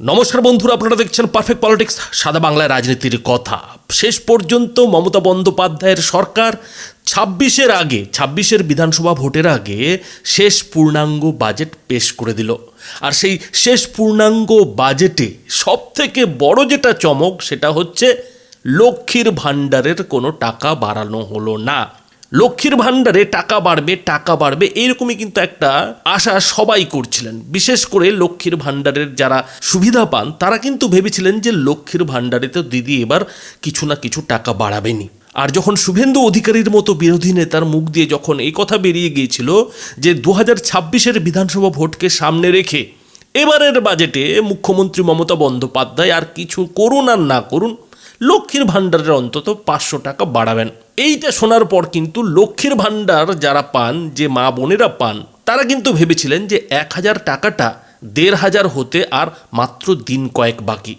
নমস্কার বন্ধুরা, আপনারা দেখছেন পারফেক্ট পলিটিক্স সাদা বাংলায় রাজনীতির কথা। শেষ পর্যন্ত মমতা বন্দ্যোপাধ্যায়ের সরকার ছাব্বিশের আগে, ছাব্বিশের বিধানসভা ভোটের আগে শেষ পূর্ণাঙ্গ বাজেট পেশ করে দিল। আর সেই শেষ পূর্ণাঙ্গ বাজেটে সব থেকে বড় যেটা চমক, সেটা হচ্ছে লক্ষ্মীর ভাণ্ডারের কোনো টাকা বাড়ানো হলো না। লক্ষ্মীর ভাণ্ডারে টাকা বাড়বে টাকা বাড়বে, এইরকমই কিন্তু একটা আশা সবাই করছিলেন। বিশেষ করে লক্ষ্মীর ভাণ্ডারের যারা সুবিধা পান, তারা কিন্তু ভেবেছিলেন যে লক্ষ্মীর ভাণ্ডারে তো দিদি এবার কিছু না কিছু টাকা বাড়াবেনি আর যখন শুভেন্দু অধিকারীর মতো বিরোধী নেতার মুখ দিয়ে যখন এই কথা বেরিয়ে গিয়েছিল যে দু হাজার ছাব্বিশের বিধানসভা ভোটকে সামনে রেখে, এবারের বাজেটে মুখ্যমন্ত্রী মমতা বন্দ্যোপাধ্যায় আর কিছু করুন আর না করুন লক্ষ্মীর ভাণ্ডারের অন্তত পাঁচশো টাকা বাড়াবেন। এইটা শোনার পর কিন্তু লক্ষ্মীর ভাণ্ডার যারা পান, যে মা বোনেরা পান, তারা কিন্তু ভেবেছিলেন যে এক হাজার টাকাটা দেড় হাজার হতে আর মাত্র দিন কয়েক বাকি।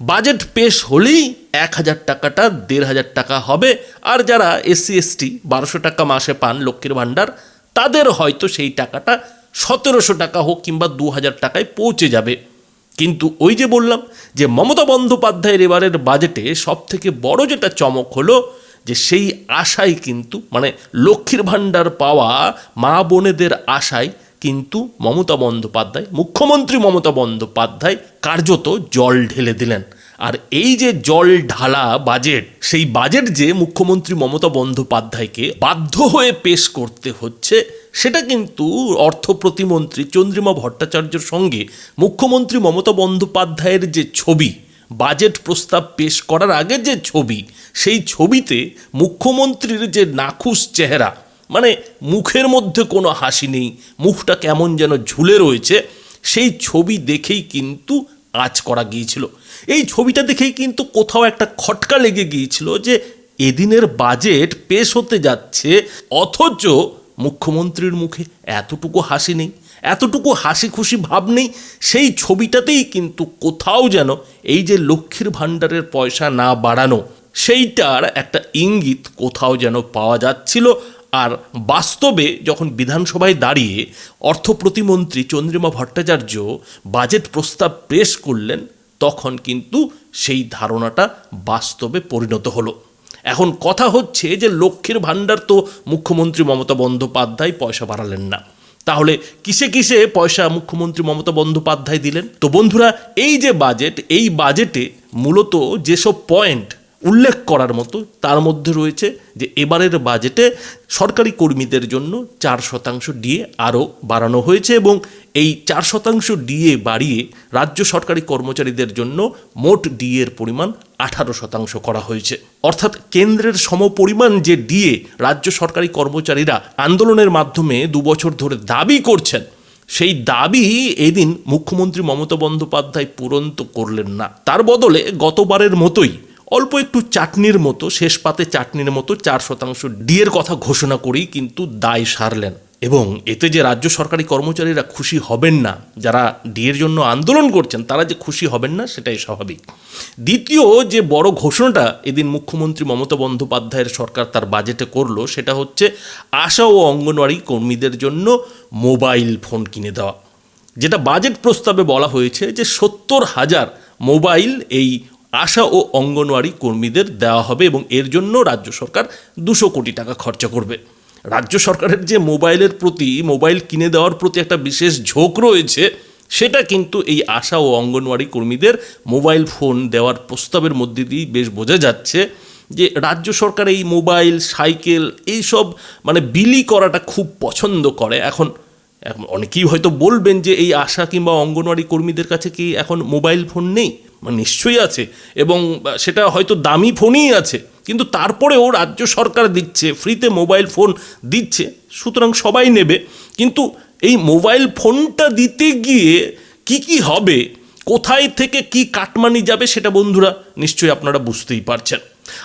বাজেট পেশ হলেই এক হাজার টাকাটা দেড় হাজার টাকা হবে। আর যারা এসসি, এসটি, বারোশো টাকা মাসে পান লক্ষ্মীর ভাণ্ডার, তাদের হয়তো সেই টাকাটা সতেরোশো টাকা হোক কিংবা দু হাজার টাকায় পৌঁছে যাবে। কিন্তু ওই যে বললাম যে মমতা বন্দ্যোপাধ্যায়ের এবারের বাজেটে সব থেকে বড় যেটা চমক হলো যে সেই আশাই কিন্তু মানে লক্ষ্মীর ভাণ্ডার পাওয়া মা বোনেদের আশায় কিন্তু মমতা বন্দ্যোপাধ্যায়, মুখ্যমন্ত্রী মমতা বন্দ্যোপাধ্যায় কার্যত জল ঢেলে দিলেন। আর এই যে জল ঢালা বাজেট সেই বাজেট যে মুখ্যমন্ত্রী মমতা বন্দ্যোপাধ্যায়কে বাধ্য হয়ে পেশ করতে হচ্ছে, সেটা কিন্তু অর্থ প্রতিমন্ত্রী চন্দ্রিমা ভট্টাচার্যের সঙ্গে মুখ্যমন্ত্রী মমতা বন্দ্যোপাধ্যায়ের যে ছবি বাজেট প্রস্তাব পেশ করার আগে যে ছবি, সেই ছবিতে মুখ্যমন্ত্রীর যে নাখুশ চেহারা মানে মুখের মধ্যে কোনো হাসি নেই, মুখটা কেমন যেন ঝুলে রয়েছে, সেই ছবি দেখেই কিন্তু আজ করা গিয়েছিল। এই ছবিটা দেখেই কিন্তু কোথাও একটা খটকা লেগে গিয়েছিল যে এদিনের বাজেট পেশ হতে যাচ্ছে, অথচ মুখ্যমন্ত্রীর মুখে এতটুকু হাসি নেই, এতটুকু হাসি খুশি ভাব নেই, সেই ছবিটাতেই কিন্তু কোথাও যেন এই যে লক্ষ্মীর ভাণ্ডারের পয়সা না বাড়ানো, সেইটার একটা ইঙ্গিত কোথাও যেন পাওয়া যাচ্ছিল। আর বাস্তবে যখন বিধানসভায় দাঁড়িয়ে অর্থ প্রতিমন্ত্রী চন্দ্রিমা ভট্টাচার্য বাজেট প্রস্তাব পেশ করলেন, তখন কিন্তু সেই ধারণাটা বাস্তবে পরিণত হলো। এখন কথা হচ্ছে যে লক্ষ্মীর ভাণ্ডার তো মুখ্যমন্ত্রী মমতা বন্দ্যোপাধ্যায় পয়সা বাড়ালেন না। তাহলে কিসে কিসে পয়সা মুখ্যমন্ত্রী মমতা বন্দ্যোপাধ্যায় দিলেন? তো বন্ধুরা, এই যে বাজেট, এই বাজেটে মূলত যেসব পয়েন্ট উল্লেখ করার মতো তার মধ্যে রয়েছে যে এবারের বাজেটে সরকারি কর্মীদের জন্য চার শতাংশ ডিএ আরও বাড়ানো হয়েছে এবং এই চার শতাংশ ডিএ বাড়িয়ে রাজ্য সরকারি কর্মচারীদের জন্য মোট ডিএর পরিমাণ আঠারো শতাংশ করা হয়েছে। অর্থাৎ কেন্দ্রের সমপরিমাণ যে ডিএ রাজ্য সরকারি কর্মচারীরা আন্দোলনের মাধ্যমে দুবছর ধরে দাবি করছেন, সেই দাবি এদিন মুখ্যমন্ত্রী মমতা বন্দ্যোপাধ্যায় পূরণ করলেন না। তার বদলে গতবারের মতোই অল্প একটু চাটনির মতো, শেষ পাতে চাটনির মতো চার শতাংশ ডিএর কথা ঘোষণা করেই কিন্তু দায় সারলেন। এবং এতে যে রাজ্য সরকারি কর্মচারীরা খুশি হবেন না, যারা ডিএর জন্য আন্দোলন করছেন, তারা যে খুশি হবেন না, সেটাই স্বাভাবিক। দ্বিতীয় যে বড় ঘোষণাটা এদিন মুখ্যমন্ত্রী মমতা বন্দ্যোপাধ্যায়ের সরকার তার বাজেটে করল, সেটা হচ্ছে আশা ও অঙ্গনওয়াড়ি কর্মীদের জন্য মোবাইল ফোন কিনে দেওয়া। যেটা বাজেট প্রস্তাবে বলা হয়েছে যে সত্তর হাজার মোবাইল এই আশা ও অঙ্গনওয়াড়ি কর্মীদের দেওয়া হবে এবং এর জন্য রাজ্য সরকার দুশো কোটি টাকা খরচা করবে। রাজ্য সরকারের যে মোবাইলের প্রতি, মোবাইল কিনে দেওয়ার প্রতি একটা বিশেষ ঝোঁক রয়েছে, সেটা কিন্তু এই আশা ও অঙ্গনওয়াড়ি কর্মীদের মোবাইল ফোন দেওয়ার প্রস্তাবের মধ্যে দিয়েই বেশ বোঝা যাচ্ছে যে রাজ্য সরকার এই মোবাইল, সাইকেল এইসব মানে বিলি করাটা খুব পছন্দ করে। এখন অনেকেই হয়তো বলবেন যে এই আশা কিংবা অঙ্গনওয়াড়ি কর্মীদের কাছে কি এখন মোবাইল ফোন নেই? নিশ্চয়ই আছে এবং সেটা হয়তো দামি ফোনই আছে, কিন্তু তারপরেও রাজ্য সরকার দিচ্ছে, ফ্রিতে মোবাইল ফোন দিচ্ছে, সুতরাং সবাই নেবে, কিন্তু এই মোবাইল ফোনটা দিতে গিয়ে কি কি হবে, কোথায় থেকে কি কাটমানি যাবে সেটা বন্ধুরা নিশ্চয়ই আপনারা বুঝতেই পারছেন।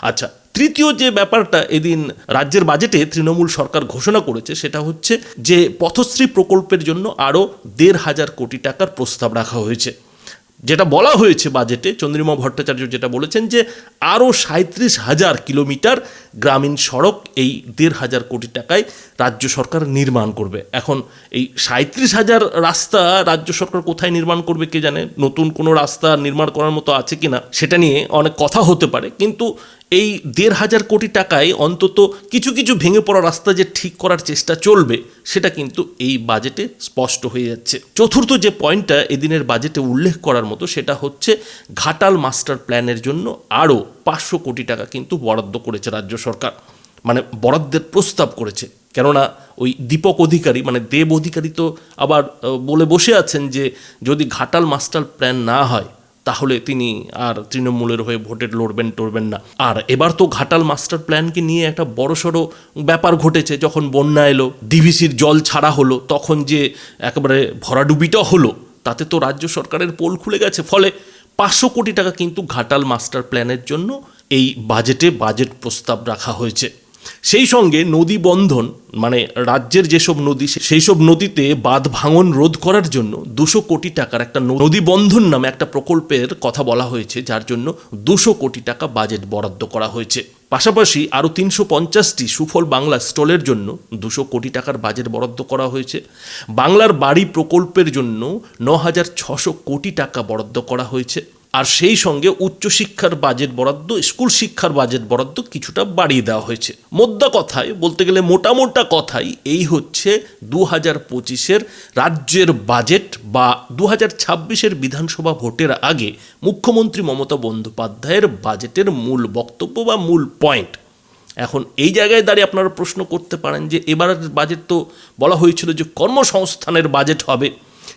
আচ্ছা তৃতীয় যে ব্যাপারটা এদিন রাজ্যের বাজেটে তৃণমূল সরকার ঘোষণা করেছে, সেটা হচ্ছে যে পথশ্রী প্রকল্পের জন্য আরও দেড় হাজার কোটি টাকার প্রস্তাব রাখা হয়েছে। যেটা বলা হয়েছে বাজেটে, চন্দ্রিমা ভট্টাচার্য যেটা বলেছেন যে আরও সাঁত্রিশ হাজার কিলোমিটার গ্রামীণ সড়ক এই দেড় হাজার কোটি টাকায় রাজ্য সরকার নির্মাণ করবে। এখন এই সাঁত্রিশ হাজার রাস্তা রাজ্য সরকার কোথায় নির্মাণ করবে কে জানে? নতুন কোনো রাস্তা নির্মাণ করার মতো আছে কি না সেটা নিয়ে অনেক কথা হতে পারে, কিন্তু এই দেড় হাজার কোটি টাকায় অন্তত কিছু কিছু ভেঙে পড়া রাস্তা যে ঠিক করার চেষ্টা চলবে, সেটা কিন্তু এই বাজেটে স্পষ্ট হয়ে যাচ্ছে। চতুর্থ যে পয়েন্টটা এদিনের বাজেটে উল্লেখ করার মতো, সেটা হচ্ছে ঘাটাল মাস্টার প্ল্যানের জন্য আরও পাঁচশো কোটি টাকা কিন্তু বরাদ্দ করেছে রাজ্য সরকার। মানে বরাদ্দের প্রস্তাব করেছে। কেননা ওই দীপক অধিকারী মানে দেব অধিকারী তো আবার বলে বসে আছেন যে যদি ঘাটাল মাস্টার প্ল্যান না হয় তাহলে তিনি আর তৃণমূলের হয়ে ভোটে লড়বেন, টড়বেন না। আর এবার তো ঘাটাল মাস্টার প্ল্যানকে নিয়ে একটা বড়সড় ব্যাপার ঘটেছে, যখন বন্যা এলো, ডিভিসির জল ছাড়া হলো, তখন যে একেবারে ভরাডুবিটা হলো, তাতে তো রাজ্য সরকারের পোল খুলে গেছে। ফলে পাঁচশো কোটি টাকা কিন্তু ঘাটাল মাস্টার প্ল্যানের জন্য এই বাজেটে বাজেট প্রস্তাব রাখা হয়েছে। সেই সঙ্গে নদী বন্ধন মানে রাজ্যের যেসব নদী সেই সব নদীতে বাঁধ ভাঙন রোধ করার জন্য দুশো কোটি টাকার একটা নদী বন্ধন নামে একটা প্রকল্পের কথা বলা হয়েছে, যার জন্য দুশো কোটি টাকা বাজেট বরাদ্দ করা হয়েছে। পাশাপাশি আরও তিনশো পঞ্চাশটি সুফল বাংলা স্টলের জন্য দুশো কোটি টাকার বাজেট বরাদ্দ করা হয়েছে। বাংলার বাড়ি প্রকল্পের জন্য ন হাজার ছশো কোটি টাকা বরাদ্দ করা হয়েছে। আর সেই সঙ্গে উচ্চশিক্ষার বাজেট বরাদ্দ, স্কুল শিক্ষার বাজেট বরাদ্দ কিছুটা বাড়িয়ে দেওয়া হয়েছে। মোদ্দা কথায় বলতে গেলে মোটা মোটা কথাই এই হচ্ছে দু হাজার পঁচিশের রাজ্যের বাজেট বা দু হাজার ছাব্বিশের বিধানসভা ভোটের আগে মুখ্যমন্ত্রী মমতা বন্দ্যোপাধ্যায়ের বাজেটের মূল বক্তব্য বা মূল পয়েন্ট। এখন এই জায়গায় দাঁড়িয়ে আপনারা প্রশ্ন করতে পারেন যে এবারের বাজেট তো বলা হয়েছিল যে কর্মসংস্থানের বাজেট হবে।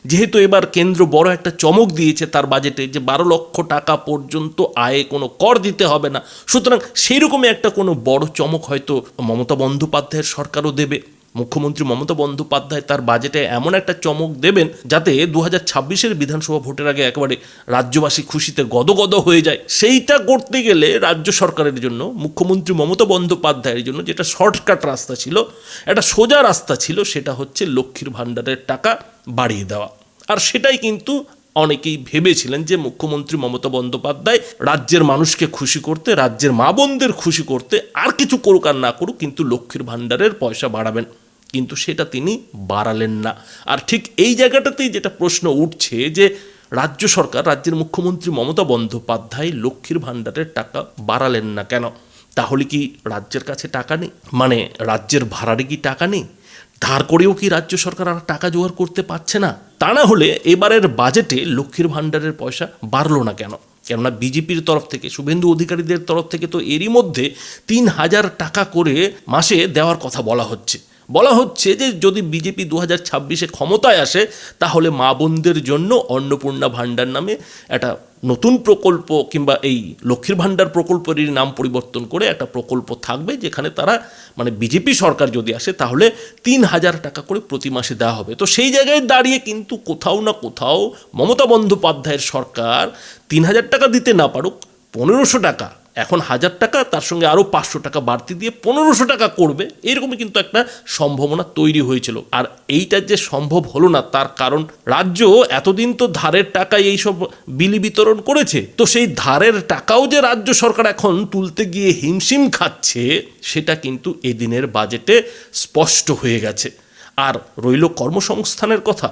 যেহেতু এবার কেন্দ্র বড় একটা চমক দিয়েছে তার বাজেটে যে বারো লক্ষ টাকা পর্যন্ত আয়ে কোনো কর দিতে হবে না। সুতরাং সেই রকমই একটা কোনো বড় চমক হয়তো মমতা বন্দ্যোপাধ্যায়ের সরকারও দেবে। মুখ্যমন্ত্রী মমতা বন্দ্যোপাধ্যায় তার বাজেটে এমন একটা চমক দেবেন যাতে দু হাজার ছাব্বিশের বিধানসভা ভোটের আগে একেবারে রাজ্যবাসী খুশিতে গদগদ হয়ে যায়। সেইটা করতে গেলে রাজ্য সরকারের জন্য, মুখ্যমন্ত্রী মমতা বন্দ্যোপাধ্যায়ের জন্য যেটা শর্টকাট রাস্তা ছিল, একটা সোজা রাস্তা ছিল, সেটা হচ্ছে লক্ষ্মীর ভাণ্ডারের টাকা বাড়িয়ে দেওয়া। আর সেটাই কিন্তু অনেকেই ভেবেছিলেন যে মুখ্যমন্ত্রী মমতা বন্দ্যোপাধ্যায় রাজ্যের মানুষকে খুশি করতে, রাজ্যের মা বোনদের খুশি করতে আর কিছু করুক আর না করুক, কিন্তু লক্ষ্মীর ভাণ্ডারের পয়সা বাড়াবেন। কিন্তু সেটা তিনি বাড়ালেন না। আর ঠিক এই জায়গাটাতেই যেটা প্রশ্ন উঠছে যে, রাজ্য সরকার, রাজ্যের মুখ্যমন্ত্রী মমতা বন্দ্যোপাধ্যায় লক্ষ্মীর ভাণ্ডারের টাকা বাড়ালেন না কেন? তাহলে কি রাজ্যের কাছে টাকা নেই? মানে রাজ্যের ভাড়ারে কি টাকা নেই? ধার করেও কি রাজ্য সরকার আর টাকা জোগাড় করতে পারছে না? তা না হলে এবারের বাজেটে লক্ষ্মীর ভাণ্ডারের পয়সা বাড়লো না কেন? কেননা বিজেপির তরফ থেকে, শুভেন্দু অধিকারীদের তরফ থেকে তো এরই মধ্যে তিন হাজার টাকা করে মাসে দেওয়ার কথা বলা হচ্ছে। বলা হচ্ছে যে যদি বিজেপি দু হাজার ছাব্বিশে ক্ষমতায় আসে, তাহলে মা বোনদের জন্য অন্নপূর্ণা ভাণ্ডার নামে একটা নতুন প্রকল্প কিংবা এই লক্ষ্মীর ভাণ্ডার প্রকল্পেরই নাম পরিবর্তন করে একটা প্রকল্প থাকবে, যেখানে তারা মানে বিজেপি সরকার যদি আসে, তাহলে তিন হাজার টাকা করে প্রতি মাসে দেওয়া হবে। তো সেই জায়গায় দাঁড়িয়ে কিন্তু কোথাও না কোথাও মমতা বন্দ্যোপাধ্যায়ের সরকার তিন হাজার টাকা দিতে না পারুক, পনেরোশো টাকা এখন হাজার টাকা, তার সঙ্গে আরও পাঁচশো টাকা বাড়তি দিয়ে পনেরোশো টাকা করবে, এরকমই কিন্তু একটা সম্ভাবনা তৈরি হয়েছিল। আর এইটা যে সম্ভব হলো না, তার কারণ রাজ্য এতদিন তো ধারের টাকায় এইসব বিলি বিতরণ করেছে, তো সেই ধারের টাকাও যে রাজ্য সরকার এখন তুলতে গিয়ে হিমশিম খাচ্ছে, সেটা কিন্তু এদিনের বাজেটে স্পষ্ট হয়ে গেছে। আর রইল কর্মসংস্থানের কথা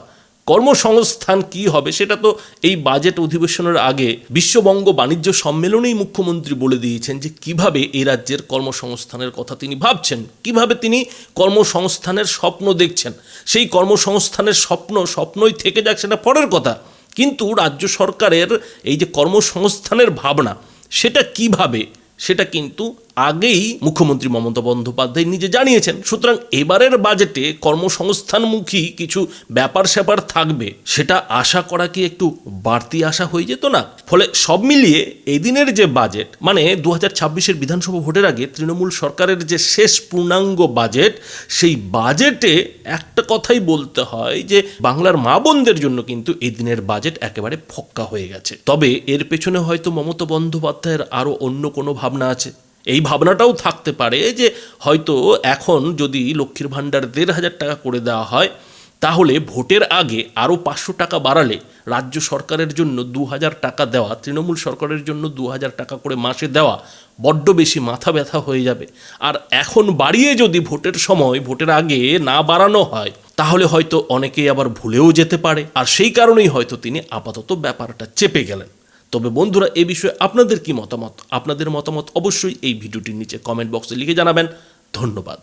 কর্মসংস্থান কি হবে সেটা তো এই বাজেট অধিবেশনের আগে বিশ্ববঙ্গ বাণিজ্য সম্মেলনেই মুখ্যমন্ত্রী বলে দিয়েছেন যে কীভাবে এই রাজ্যের কর্মসংস্থানের কথা তিনি ভাবছেন, কীভাবে তিনি কর্মসংস্থানের স্বপ্ন দেখছেন। সেই কর্মসংস্থানের স্বপ্ন, স্বপ্নই থেকে যাক সেটা পরের কথা। কিন্তু রাজ্য সরকারের এই যে কর্মসংস্থানের ভাবনা, সেটা কীভাবে, সেটা কিন্তু আগেই মুখ্যমন্ত্রী মমতা বন্দ্যোপাধ্যায় নিজে জানিয়েছেন, সুতরাং এবারের বাজেটে কর্মসংস্থানমুখী কিছু ব্যাপার স্যাপার থাকবে, সেটা আশা করা কি একটু বাড়তি আশা হয়ে যেত না? ফলে সব মিলিয়ে এদিনের যে বাজেট মানে দু হাজার ছাব্বিশের বিধানসভা ভোটের আগে তৃণমূল সরকারের যে শেষ পূর্ণাঙ্গ বাজেট, সেই বাজেটে একটা কথাই বলতে হয় যে, বাংলার মা বোনদের জন্য কিন্তু এদিনের বাজেট একেবারে ফক্কা হয়ে গেছে। তবে এর পেছনে হয়তো মমতা বন্দ্যোপাধ্যায়ের আরও অন্য কোনো ভাবনা আছে। এই ভাবনাটাও থাকতে পারে যে হয়তো এখন যদি লক্ষ্মীর ভাণ্ডার দেড় হাজার টাকা করে দেওয়া হয়, তাহলে ভোটের আগে আরও পাঁচশো টাকা বাড়ালে রাজ্য সরকারের জন্য দু হাজার টাকা দেওয়া, তৃণমূল সরকারের জন্য দু হাজার টাকা করে মাসে দেওয়া বড্ড বেশি মাথা ব্যথা হয়ে যাবে। আর এখন বাড়িয়ে যদি ভোটের সময় ভোটের আগে না বাড়ানো হয়, তাহলে হয়তো অনেকেই আবার ভুলেও যেতে পারে। আর সেই কারণেই হয়তো তিনি আপাতত ব্যাপারটা চেপে গেলেন। তবে বন্ধুরা, এ বিষয়ে আপনাদের কি মতামত? আপনাদের মতামত অবশ্যই এই ভিডিওটির নিচে কমেন্ট বক্সে লিখে জানাবেন। ধন্যবাদ।